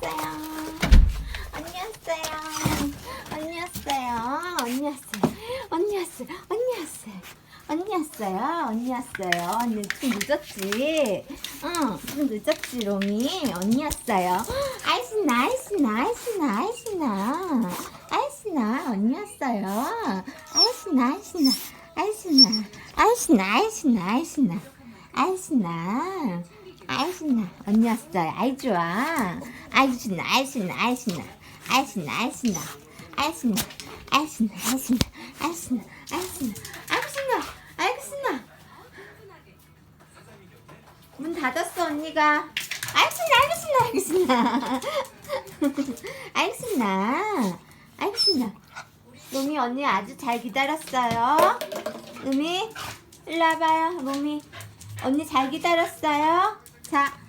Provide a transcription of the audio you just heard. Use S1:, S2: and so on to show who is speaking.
S1: 안녕하세요. 안녕하세요. 안녕하세요. 안녕하세요. 안녕하세요. 안녕하세요. 언니였어요, 언니였어요. 언니 좀 늦었지? 응, 좀 늦었지, 롱이? 언니였어요. 아이스나, 아이스나, 아이스나, 아이스나. 아이스나, 언니였어요. 아이스나, 아이스나, 아이스나, 아이스나, 아이스나, 아이스나. 아이스나. 아이스나, 언니 왔어요. 아이, 좋아. 아이스나, 아이스나, 아이스나. 아이스나, 아이스나. 아이스나, 아이스나, 아이스나, 아이스나, 아이스나, 아이스나, 아이스나. 문 닫았어 언니가. 아이스나, 아이스나, 아이스나, 아이스나, 아이스나. 루미 언니 아주 잘 기다렸어요. 루미, 일로 와봐요, 루미. 언니 잘 기다렸어요. 자, 아이.